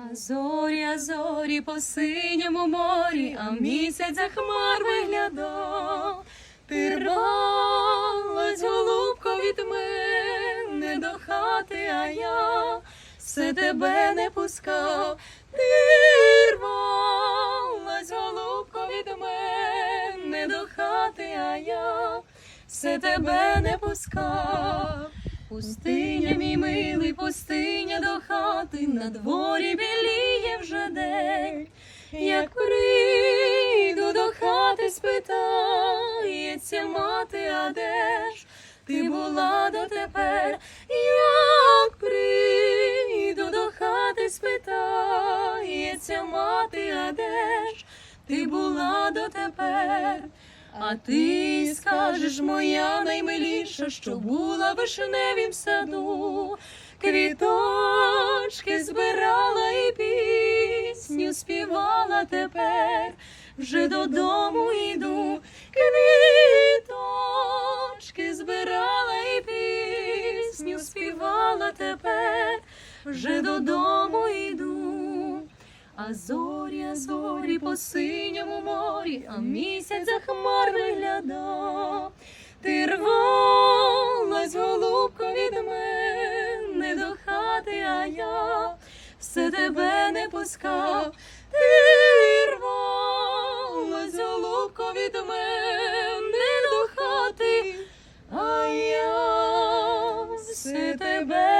А зорі, а зорі по синьому морі, а місяць за хмар виглядав. Ти рвалась, голубко, від мене до хати, а я все тебе не пускав. Ти рвалась, голубко, від мене до хати, а я все тебе не пускав. Пустиня, мій милий, пустиня хати, на дворі біліє вже день. Як прийду до хати, спитається мати, а де ж ти була дотепер? Як прийду до хати, спитається мати, а де ж ти була дотепер? А ти скажеш, моя наймиліша, що була в вишневім саду, квіточки збирала і пісню співала тепер, вже додому йду, квіточки збирала і пісню співала тепер, вже додому йду. А зорі, а зорі по синьому морі, а місяць за хмар виглядав. Ти рвалась, я все тебе не пускав, ти рвалась, голубко від мене до хати, а я все тебе.